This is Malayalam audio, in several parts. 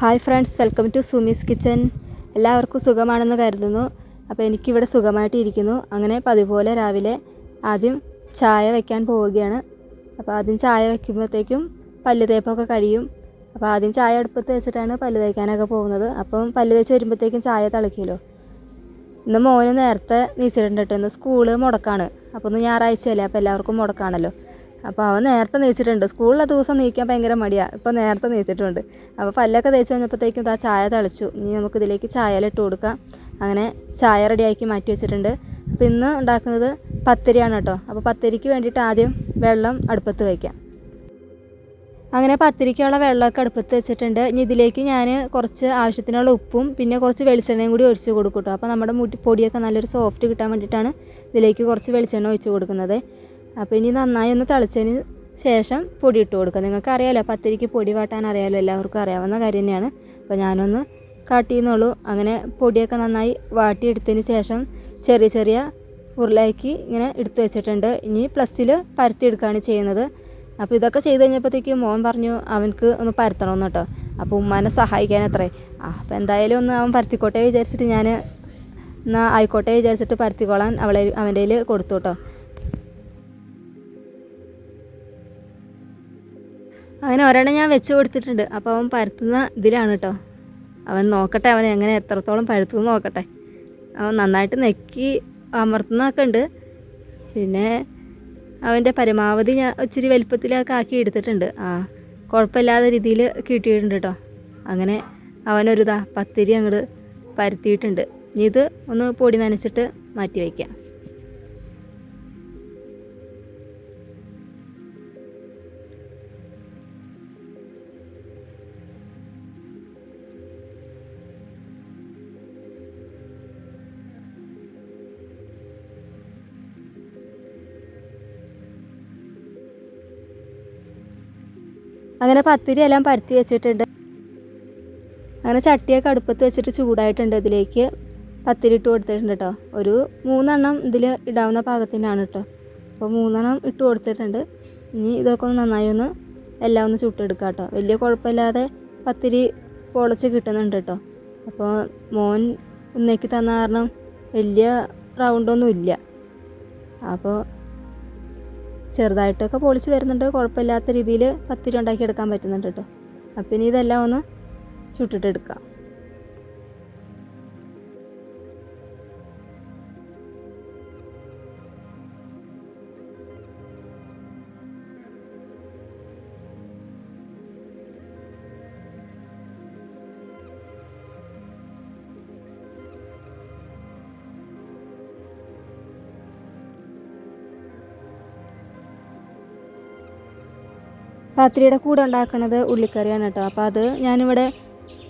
Hi friends welcome to Sumi's kitchen. എല്ലാവർക്കും സുഖമാണെന്ന് കരുതുന്നു. അപ്പോൾ എനിക്കിവിടെ സുഖമായിട്ട് ഇരിക്കുന്നു അങ്ങനെ പതിപോലെ രാവിലെ ആദ്യം ചായ വയ്ക്കാൻ പോവുകയാണ്. അപ്പോൾ ആദ്യം ചായ വയ്ക്കുമ്പോഴത്തേക്കും പല്ല് തേപ്പൊക്കെ കഴിയും. അപ്പോൾ ആദ്യം ചായ അടുപ്പത്ത് വെച്ചിട്ടാണ് പല്ല് തേക്കാനൊക്കെ പോകുന്നത്. അപ്പം പല്ല് തേച്ച് വരുമ്പോഴത്തേക്കും ചായ തിളക്കിയല്ലോ ഇന്ന് മോന് നേരത്തെ നീച്ചിട്ടുണ്ട് കേട്ടോ ഇന്ന് സ്കൂൾ മുടക്കാണ്. അപ്പോൾ ഒന്ന് ഞായറാഴ്ചയല്ലേ അപ്പോൾ എല്ലാവർക്കും മുടക്കാണല്ലോ. അപ്പോൾ അവൻ നേരത്തെ നീച്ചിട്ടുണ്ട്. സ്കൂളിലെ ദിവസം നീക്കാൻ ഭയങ്കര മടിയാണ് ഇപ്പോൾ നേരത്തെ നീച്ചിട്ടുണ്ട്. അപ്പോൾ പല്ലൊക്കെ തേച്ച് കഴിഞ്ഞപ്പോഴത്തേക്കും ആ ചായ തളിച്ചു. ഇനി നമുക്ക് ഇതിലേക്ക് ചായയിലിട്ട് കൊടുക്കാം. അങ്ങനെ ചായ റെഡിയാക്കി മാറ്റി വെച്ചിട്ടുണ്ട്. അപ്പോൾ ഇന്ന് ഉണ്ടാക്കുന്നത് പത്തിരിയാണ് കേട്ടോ. അപ്പോൾ പത്തിരിക്ക് വേണ്ടിയിട്ട് ആദ്യം വെള്ളം അടുപ്പത്ത് വയ്ക്കാം അങ്ങനെ പത്തിരിക്കുള്ള വെള്ളമൊക്കെ അടുപ്പത്ത് വെച്ചിട്ടുണ്ട്. ഇനി ഇതിലേക്ക് ഞാൻ കുറച്ച് ആവശ്യത്തിനുള്ള ഉപ്പും പിന്നെ കുറച്ച് വെളിച്ചെണ്ണയും കൂടി ഒഴിച്ച് കൊടുക്കും കേട്ടോ. അപ്പോൾ നമ്മുടെ മുട്ടി പൊടിയൊക്കെ നല്ലൊരു സോഫ്റ്റ് കിട്ടാൻ വേണ്ടിയിട്ടാണ് ഇതിലേക്ക് കുറച്ച് വെളിച്ചെണ്ണ ഒഴിച്ച് കൊടുക്കുന്നത്. അപ്പോൾ ഇനി നന്നായി ഒന്ന് തിളച്ചതിന് ശേഷം പൊടി ഇട്ട് കൊടുക്കുക നിങ്ങൾക്ക് അറിയാമല്ലോ പത്തിരിക്ക് പൊടി വാട്ടാൻ അറിയാമല്ലോ എല്ലാവർക്കും അറിയാവുന്ന കാര്യം തന്നെയാണ്. അപ്പോൾ ഞാനൊന്ന് കാട്ടിയെന്നുള്ളൂ അങ്ങനെ പൊടിയൊക്കെ നന്നായി വാട്ടിയെടുത്തതിന് ശേഷം ചെറിയ ചെറിയ ഉരുളാക്കി ഇങ്ങനെ എടുത്തു വെച്ചിട്ടുണ്ട്. ഇനി പ്ലസ്സിൽ പരത്തിയെടുക്കുകയാണ് ചെയ്യുന്നത്. അപ്പോൾ ഇതൊക്കെ ചെയ്ത് കഴിഞ്ഞപ്പോഴത്തേക്ക് മോൻ പറഞ്ഞു അവനക്ക് ഒന്ന് പരത്തണമെന്ന് കേട്ടോ അപ്പോൾ ഉമ്മാനെ സഹായിക്കാൻ അത്രേ അപ്പോൾ എന്തായാലും ഒന്ന് അവൻ പരത്തിക്കോട്ടെ വിചാരിച്ചിട്ട് ഞാൻ എന്നാൽ ആയിക്കോട്ടെ വിചാരിച്ചിട്ട് പരത്തിക്കോളാൻ അവളെ അവന്റെ കയ്യിൽ കൊടുത്തു കേട്ടോ അങ്ങനെ ഒരെണ്ണം ഞാൻ വെച്ച് കൊടുത്തിട്ടുണ്ട്. അപ്പോൾ അവൻ പരത്തുന്ന ഇതിലാണ് കേട്ടോ അവൻ നോക്കട്ടെ അവൻ എങ്ങനെ എത്രത്തോളം പരത്തു നോക്കട്ടെ. അവൻ നന്നായിട്ട് നെക്കി അമർത്തുന്നതൊക്കെ ഉണ്ട്. പിന്നെ അവന്റെ പരമാവധി ഞാൻ ഇച്ചിരി വലിപ്പത്തിലൊക്കെ ആക്കി എടുത്തിട്ടുണ്ട്. ആ കുഴപ്പമില്ലാത്ത രീതിയിൽ കിട്ടിയിട്ടുണ്ട് കേട്ടോ അങ്ങനെ അവനൊരിതാ പത്തിരി അങ്ങോട്ട് പരത്തിയിട്ടുണ്ട്. ഇനി ഇത് ഒന്ന് പൊടി നനച്ചിട്ട് മാറ്റി വയ്ക്കാം. അങ്ങനെ പത്തിരി എല്ലാം പരത്തി വെച്ചിട്ടുണ്ട്. അങ്ങനെ ചട്ടിയൊക്കെ അടുപ്പത്ത് വെച്ചിട്ട് ചൂടായിട്ടുണ്ട് ഇതിലേക്ക്. പത്തിരി ഇട്ട് കൊടുത്തിട്ടുണ്ട് കേട്ടോ ഒരു മൂന്നെണ്ണം ഇതിൽ ഇടാവുന്ന പാകത്തിനാണ് കേട്ടോ അപ്പോൾ മൂന്നെണ്ണം ഇട്ട് കൊടുത്തിട്ടുണ്ട്. ഇനി ഇതൊക്കെ ഒന്ന് നന്നായി ഒന്ന് എല്ലാം ഒന്ന് ചുട്ടെടുക്കാം കേട്ടോ വലിയ കുഴപ്പമില്ലാതെ പത്തിരി പൊളച്ച് കിട്ടുന്നുണ്ട് കേട്ടോ അപ്പോൾ മോൻ ഒന്നേക്ക് തന്ന കാരണം വലിയ റൗണ്ടൊന്നും ഇല്ല അപ്പോൾ ചെറുതായിട്ടൊക്കെ പൊളിച്ച് വരുന്നുണ്ട്. കുഴപ്പമില്ലാത്ത രീതിയിൽ പത്തിരി ഉണ്ടാക്കി എടുക്കാൻ പറ്റുന്നുണ്ട് കേട്ടോ അപ്പം ഇനി ഇതെല്ലാം ഒന്ന് ചുട്ടിട്ടെടുക്കാം. പത്തിരിയുടെ കൂടെ ഉണ്ടാക്കുന്നത് ഉള്ളിക്കറിയാണ് കേട്ടോ. അപ്പോൾ അത് ഞാനിവിടെ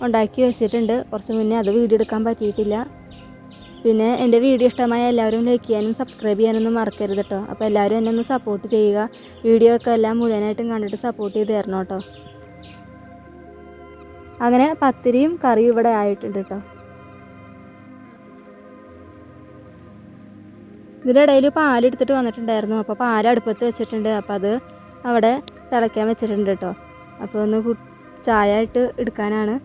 ഉണ്ടാക്കി വെച്ചിട്ടുണ്ട്. കുറച്ച് മുന്നേ അത് വീഡിയോ എടുക്കാൻ പറ്റിയിട്ടില്ല. പിന്നെ എന്റെ വീഡിയോ ഇഷ്ടമായ എല്ലാവരും ലൈക്ക് ചെയ്യാനും സബ്സ്ക്രൈബ് ചെയ്യാനൊന്നും മറക്കരുത് കേട്ടോ. അപ്പോൾ എല്ലാവരും എന്നെ ഒന്ന് സപ്പോർട്ട് ചെയ്യുക. വീഡിയോ ഒക്കെ എല്ലാം മുഴുവനായിട്ടും കണ്ടിട്ട് സപ്പോർട്ട് ചെയ്ത് തരണം കേട്ടോ. അങ്ങനെ പത്തിരിയും കറിയും ഇവിടെ ആയിട്ടുണ്ട് കേട്ടോ. ഇതിന്റെ ഇടയിൽ പാലെടുത്തിട്ട് വന്നിട്ടുണ്ടായിരുന്നു. അപ്പോൾ പാൽ അടുപ്പത്ത് വെച്ചിട്ടുണ്ട്. അപ്പോൾ അത് അവിടെ തിളയ്ക്കാൻ വെച്ചിട്ടുണ്ട് കേട്ടോ. അപ്പോൾ ഒന്ന് ചായ ആയിട്ട് എടുക്കാനാണ്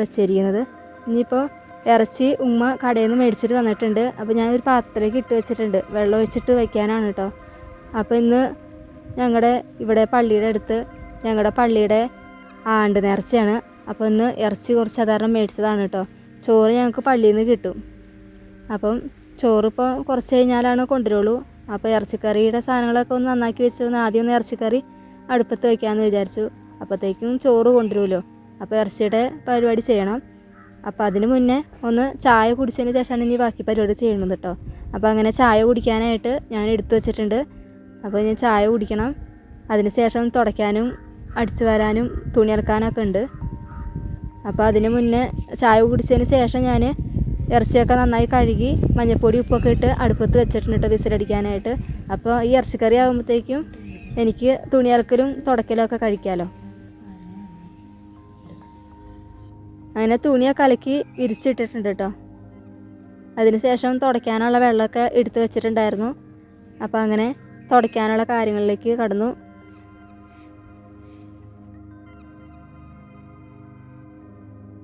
വെച്ചിരിക്കുന്നത്. ഇനിയിപ്പോൾ ഇറച്ചി ഉമ്മ കടയിൽ നിന്ന് മേടിച്ചിട്ട് വന്നിട്ടുണ്ട്. അപ്പോൾ ഞാനൊരു പാത്രത്തിലേക്ക് ഇട്ട് വെച്ചിട്ടുണ്ട്. വെള്ളം ഒഴിച്ചിട്ട് വയ്ക്കാനാണ് കേട്ടോ. അപ്പോൾ ഇന്ന് ഞങ്ങളുടെ ഇവിടെ പള്ളിയുടെ അടുത്ത് ഞങ്ങളുടെ പള്ളിയുടെ ആണ്ട് നേർച്ചയാണ്. അപ്പോൾ ഇന്ന് ഇറച്ചി കുറച്ച് സാധാരണ മേടിച്ചതാണ് കേട്ടോ. ചോറ് ഞങ്ങൾക്ക് പള്ളിയിൽ നിന്ന് കിട്ടും. അപ്പം ചോറ് ഇപ്പോൾ കുറച്ച് കഴിഞ്ഞാലാണ് കൊണ്ടുവരുള്ളൂ. അപ്പോൾ ഇറച്ചിക്കറിയുടെ സാധനങ്ങളൊക്കെ ഒന്ന് നന്നാക്കി വെച്ച് ഒന്ന് ആദ്യം ഒന്ന് ഇറച്ചിക്കറി അടുപ്പത്ത് വയ്ക്കാമെന്ന് വിചാരിച്ചു. അപ്പോഴത്തേക്കും ചോറ് കൊണ്ടുവരുമല്ലോ. അപ്പോൾ ഇറച്ചിയുടെ പരിപാടി ചെയ്യണം. അപ്പോൾ അതിന് മുന്നേ ഒന്ന് ചായ കുടിച്ചതിന് ശേഷമാണ് ഇനി ബാക്കി പരിപാടി ചെയ്യണത് കേട്ടോ അപ്പോൾ അങ്ങനെ ചായ കുടിക്കാനായിട്ട് ഞാൻ എടുത്തു വെച്ചിട്ടുണ്ട്. അപ്പോൾ ഞാൻ ചായ കുടിക്കണം. അതിന് ശേഷം തുടയ്ക്കാനും അടിച്ചു വരാനും തുണി ഇറക്കാനൊക്കെ ഉണ്ട്. അപ്പോൾ അതിന് മുന്നേ ചായ കുടിച്ചതിന് ശേഷം ഞാൻ ഇറച്ചിയൊക്കെ നന്നായി കഴുകി മഞ്ഞൾപ്പൊടി ഉപ്പൊക്കെ ഇട്ട് അടുപ്പത്ത് വെച്ചിട്ടുണ്ട് കേട്ടോ വിസിലടിക്കാനായിട്ട്. അപ്പോൾ ഈ ഇറച്ചിക്കറി ആകുമ്പോഴത്തേക്കും എനിക്ക് തുണി അലക്കലും തുടക്കലും ഒക്കെ കഴിക്കാമല്ലോ അങ്ങനെ തുണിയൊക്കെ അലക്കി വിരിച്ചിട്ടിട്ടുണ്ട് കേട്ടോ. അതിന് ശേഷം തുടയ്ക്കാനുള്ള വെള്ളമൊക്കെ എടുത്തു വെച്ചിട്ടുണ്ടായിരുന്നു. അപ്പോൾ അങ്ങനെ തുടയ്ക്കാനുള്ള കാര്യങ്ങളിലേക്ക് കടന്നു.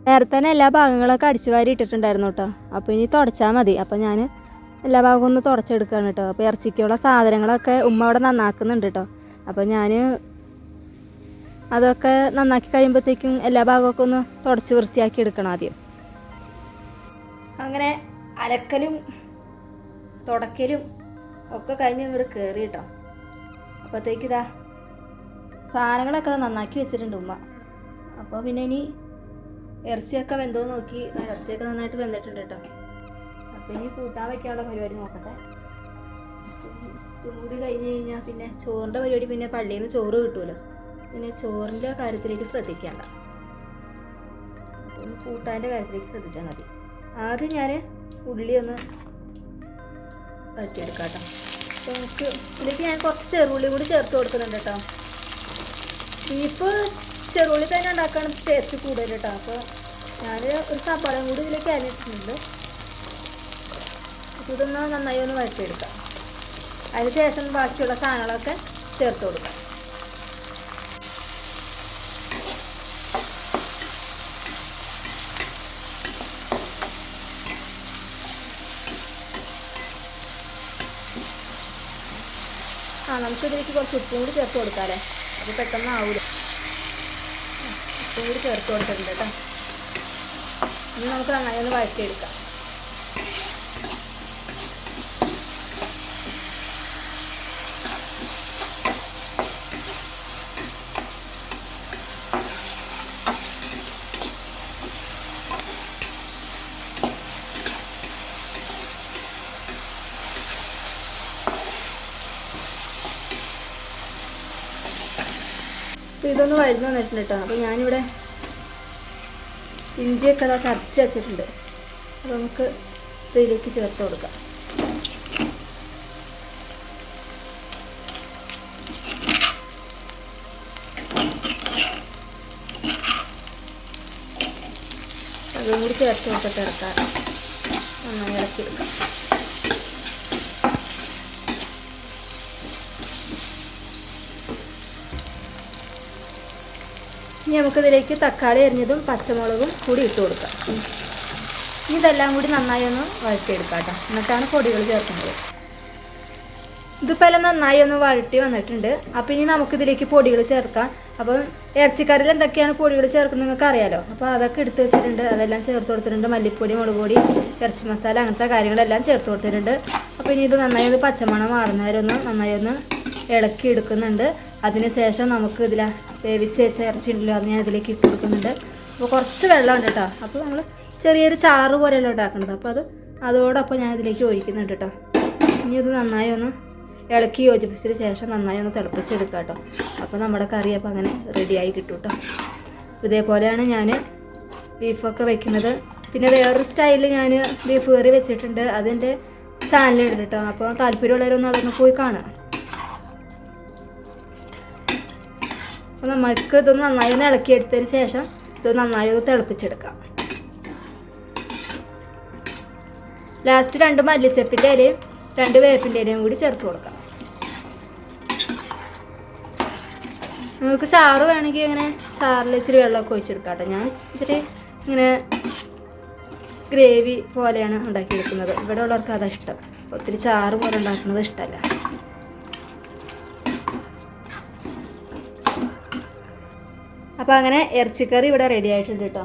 നേരത്തെ തന്നെ എല്ലാ ഭാഗങ്ങളൊക്കെ അടിച്ചു വാരി ഇട്ടിട്ടുണ്ടായിരുന്നു കേട്ടോ. അപ്പോൾ ഇനി തുടച്ചാൽ മതി. അപ്പോൾ ഞാൻ എല്ലാ ഭാഗവും ഒന്ന് തുടച്ചെടുക്കുകയാണ് കേട്ടോ. അപ്പോൾ ഇറച്ചിക്കുള്ള സാധനങ്ങളൊക്കെ ഉമ്മ അവിടെ നന്നാക്കുന്നുണ്ട് കേട്ടോ. അപ്പോൾ ഞാൻ അതൊക്കെ നന്നാക്കി കഴിയുമ്പോഴത്തേക്കും എല്ലാ ഭാഗമൊക്കെ ഒന്ന് തുടച്ച് വൃത്തിയാക്കി എടുക്കണം ആദ്യം. അങ്ങനെ അലക്കലും തുടക്കലും ഒക്കെ കഴിഞ്ഞ് ഇവിടെ കയറി കേട്ടോ അപ്പോഴത്തേക്ക് ഇതാ സാധനങ്ങളൊക്കെ നന്നാക്കി വെച്ചിട്ടുണ്ട് ഉമ്മ. അപ്പോൾ പിന്നെ ഇനി ഇറച്ചിയൊക്കെ വെന്തോ നോക്കി. ഇറച്ചിയൊക്കെ നന്നായിട്ട് വെന്തിട്ടുണ്ട് കേട്ടോ അപ്പോൾ ഇനി കൂട്ടാൻ വയ്ക്കാനുള്ള പരിപാടി നോക്കട്ടെ. കൂടി കഴിഞ്ഞ് കഴിഞ്ഞാൽ പിന്നെ ചോറിന്റെ പരിപാടി പിന്നെ പള്ളിയിൽ നിന്ന് ചോറ് കിട്ടുമല്ലോ പിന്നെ ചോറിന്റെ കാര്യത്തിലേക്ക് ശ്രദ്ധിക്കേണ്ട. ഒന്ന് കൂട്ടാന്റെ കാര്യത്തിലേക്ക് ശ്രദ്ധിച്ചാൽ മതി. ആദ്യം ഞാൻ ഉള്ളി ഒന്ന് വഴറ്റിയെടുക്കാം കേട്ടോ നമുക്ക് ഇതിലേക്ക് ഞാൻ കുറച്ച് ചെറുള്ളി കൂടി ചേർത്ത് കൊടുക്കുന്നുണ്ട് കേട്ടോ. ബീഫ് ചെറുള്ളി തന്നെ ഉണ്ടാക്കാണ് ടേസ്റ്റ് കൂടുതൽ കേട്ടോ. അപ്പോൾ ഞാൻ ഒരു സവാളയും കൂടി ഇതിലേക്ക് അരിഞ്ഞിട്ടുണ്ട് ഇതൊന്ന് നന്നായി ഒന്ന് വഴറ്റിയെടുക്കാം. അതിന് ശേഷം ബാക്കിയുള്ള സാധനങ്ങളൊക്കെ ചേർത്ത് കൊടുക്കാം. ആ നമുക്ക് ഇതിലേക്ക് കുറച്ച് ഉപ്പും കൂടി ചേർത്ത് കൊടുക്കാമല്ലേ അത് പെട്ടെന്ന് ആവില്ല ഉപ്പും കൂടി ചേർത്ത് കൊടുത്തിട്ടുണ്ട് കേട്ടോ. ഇനി നമുക്ക് നന്നായി ഒന്ന് വഴറ്റിയെടുക്കാം അപ്പോൾ ഇതൊന്ന് വരുന്ന വന്നിട്ടുണ്ട് കേട്ടോ അപ്പോൾ ഞാനിവിടെ ഇഞ്ചിയൊക്കെ അതാ ചതച്ച് വെച്ചിട്ടുണ്ട്. അപ്പോൾ നമുക്ക് ഇതിലേക്ക് ചേർത്ത് കൊടുക്കാം. അതും കൂടി ചേർത്ത് കൊടുത്തിട്ട് ഇറക്കാം. നന്നായി ഇളക്കിയെടുക്കാം ഇനി നമുക്കിതിലേക്ക് തക്കാളി അരിഞ്ഞതും പച്ചമുളകും കൂടി ഇട്ട് കൊടുക്കാം. ഇതെല്ലാം കൂടി നന്നായി ഒന്ന് വഴറ്റിയെടുക്കാം കേട്ടോ. എന്നിട്ടാണ് പൊടികൾ ചേർക്കുന്നത്. ഇതിപ്പോൾ നന്നായി ഒന്ന് വഴറ്റി വന്നിട്ടുണ്ട്. അപ്പോൾ ഇനി നമുക്കിതിലേക്ക് പൊടികൾ ചേർക്കാം. അപ്പം ഇറച്ചിക്കറിയിൽ എന്തൊക്കെയാണ് പൊടികൾ ചേർക്കുന്നത് നിങ്ങൾക്ക് അറിയാലോ? അപ്പോൾ അതൊക്കെ എടുത്ത് വെച്ചിട്ടുണ്ട്. അതെല്ലാം ചേർത്ത് കൊടുത്തിട്ടുണ്ട്. മല്ലിപ്പൊടി മുളക് പൊടി ഇറച്ചി മസാല അങ്ങനത്തെ കാര്യങ്ങളെല്ലാം ചേർത്ത് കൊടുത്തിട്ടുണ്ട്. അപ്പോൾ ഇനി ഇത് നന്നായി ഒന്ന് പച്ചമണം മാറുന്നവരൊന്ന് നന്നായി ഒന്ന് ഇളക്കി എടുക്കുന്നുണ്ട് അതിനുശേഷം നമുക്ക് ഇതിൽ വേവിച്ച് വെച്ച ഇറച്ചി ഉണ്ടല്ലോ അത് ഞാൻ ഇതിലേക്ക് ഇട്ട് കൊടുക്കുന്നുണ്ട്. അപ്പോൾ കുറച്ച് വെള്ളമുണ്ട് കേട്ടോ. അപ്പോൾ നമ്മൾ ചെറിയൊരു ചാറ് പോലെയല്ല ഉണ്ടാക്കുന്നത് അപ്പോൾ അത് അതോടൊപ്പം ഞാൻ ഇതിലേക്ക് ഒഴിക്കുന്നുണ്ട് കേട്ടോ. ഇനി ഇത് നന്നായി ഒന്ന് ഇളക്കി യോജിപ്പിച്ചതിന് ശേഷം നന്നായി ഒന്ന് തിളപ്പിച്ചെടുക്കുക കേട്ടോ. അപ്പോൾ നമ്മുടെ കറി അപ്പോൾ അങ്ങനെ റെഡിയായി കിട്ടും കേട്ടോ. ഇതേപോലെയാണ് ഞാൻ ബീഫൊക്കെ വെക്കുന്നത്. പിന്നെ വേറൊരു സ്റ്റൈലിൽ ഞാൻ ബീഫ് കറി വെച്ചിട്ടുണ്ട്. അതിന്റെ ചാനലിടും കേട്ടോ. അപ്പോൾ താല്പര്യമുള്ളവരൊന്നും അതൊന്ന് പോയി കാണാം അപ്പോൾ നമുക്ക് ഇത് നന്നായി ഒന്ന് ഇളക്കിയെടുത്തതിന് ശേഷം ഇത് നന്നായി ഒന്ന് തിളപ്പിച്ചെടുക്കാം. ലാസ്റ്റ് രണ്ട് മല്ലിച്ചപ്പിന്റെ ഇലയും രണ്ട് വേപ്പിന്റെ ഇലയും കൂടി ചേർത്ത് കൊടുക്കാം. നമുക്ക് ചാറ് വേണമെങ്കിൽ ഇങ്ങനെ ചാറിൽ ഇച്ചിരി വെള്ളമൊക്കെ ഒഴിച്ചെടുക്കാം കേട്ടോ ഞാൻ ഇച്ചിരി ഇങ്ങനെ ഗ്രേവി പോലെയാണ് ഉണ്ടാക്കിയെടുക്കുന്നത്. ഇവിടെ ഉള്ളവർക്ക് അതാ ഇഷ്ടം. ഒത്തിരി ചാറ് പോലെ ഉണ്ടാക്കുന്നത് ഇഷ്ടമല്ല. അപ്പോൾ അങ്ങനെ ഇറച്ചിക്കറി ഇവിടെ റെഡി ആയിട്ടുണ്ട് കേട്ടോ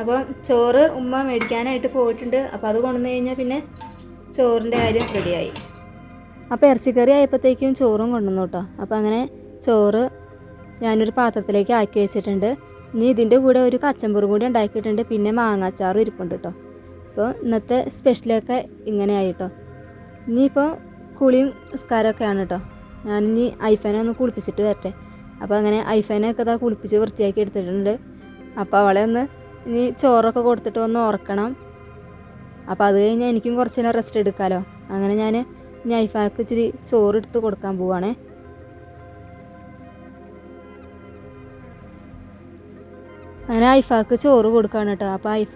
അപ്പം ചോറ് ഉമ്മ മേടിക്കാനായിട്ട് പോയിട്ടുണ്ട്. അപ്പോൾ അത് കൊണ്ടുവന്ന് കഴിഞ്ഞാൽ പിന്നെ ചോറിന്റെ കാര്യം റെഡിയായി അപ്പോൾ ഇറച്ചിക്കറി ആയപ്പോഴത്തേക്കും ചോറും കൊണ്ടുവന്നു കേട്ടോ അപ്പോൾ അങ്ങനെ ചോറ് ഞാനൊരു പാത്രത്തിലേക്ക് ആക്കി വെച്ചിട്ടുണ്ട്. ഇനി ഇതിന്റെ കൂടെ ഒരു കച്ചമ്പറും കൂടി ഉണ്ടാക്കിയിട്ടുണ്ട്. പിന്നെ മാങ്ങാച്ചാറും ഇരിപ്പുണ്ട് കേട്ടോ അപ്പോൾ ഇന്നത്തെ സ്പെഷ്യലൊക്കെ ഇങ്ങനെ കേട്ടോ ഇനിയിപ്പോൾ കുളിയും നിസ്കാരമൊക്കെയാണ് കേട്ടോ ഞാനിനി ഐഫനെ ഒന്ന് കുളിപ്പിച്ചിട്ട് വരട്ടെ. അപ്പോൾ അങ്ങനെ ഐഫനൊക്കെ ഇതാ കുളിപ്പിച്ച് വൃത്തിയാക്കി എടുത്തിട്ടുണ്ട്. അപ്പോൾ അവളെ ഒന്ന് ഇനി ചോറൊക്കെ കൊടുത്തിട്ട് ഒന്ന് ഉറക്കണം. അപ്പോൾ അത് കഴിഞ്ഞാൽ എനിക്കും കുറച്ച് നേരം റെസ്റ്റ് എടുക്കാമല്ലോ അങ്ങനെ ഞാൻ ഇനി ഐഫാക്ക് ഇച്ചിരി ചോറ് എടുത്ത് കൊടുക്കാൻ പോവാണേ. അങ്ങനെ ഐഫാക്ക് ചോറ് കൊടുക്കുകയാണ് കേട്ടോ. അപ്പോൾ ഐഫ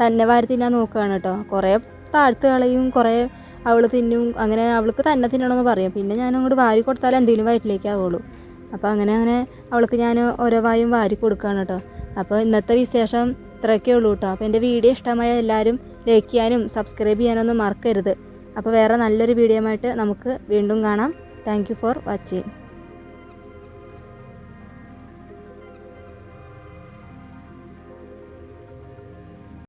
തന്നെ വാരി തിന്നാൻ നോക്കുകയാണ് കേട്ടോ. കുറേ താഴ്ത്ത് കളയും കുറേ അവൾ തിന്നും അങ്ങനെ അവൾക്ക് തന്നെ തിന്നണമെന്ന് പറയും. പിന്നെ ഞാൻ അങ്ങോട്ട് വാരി കൊടുത്താൽ എന്തെങ്കിലും വയറ്റിലേക്ക് ആവുള്ളൂ. അപ്പോൾ അങ്ങനെ അങ്ങനെ അവൾക്ക് ഞാൻ ഓരോ വായും വാരി കൊടുക്കുകയാണ് കേട്ടോ. അപ്പോൾ ഇന്നത്തെ വിശേഷം ഇത്രയൊക്കെ ഉള്ളൂ കേട്ടോ. അപ്പോൾ എന്റെ വീഡിയോ ഇഷ്ടമായ എല്ലാവരും ലൈക്ക് ചെയ്യാനും സബ്സ്ക്രൈബ് ചെയ്യാനൊന്നും മറക്കരുത്. അപ്പോൾ വേറെ നല്ലൊരു വീഡിയോ ആയിട്ട് നമുക്ക് വീണ്ടും കാണാം. Thank for watching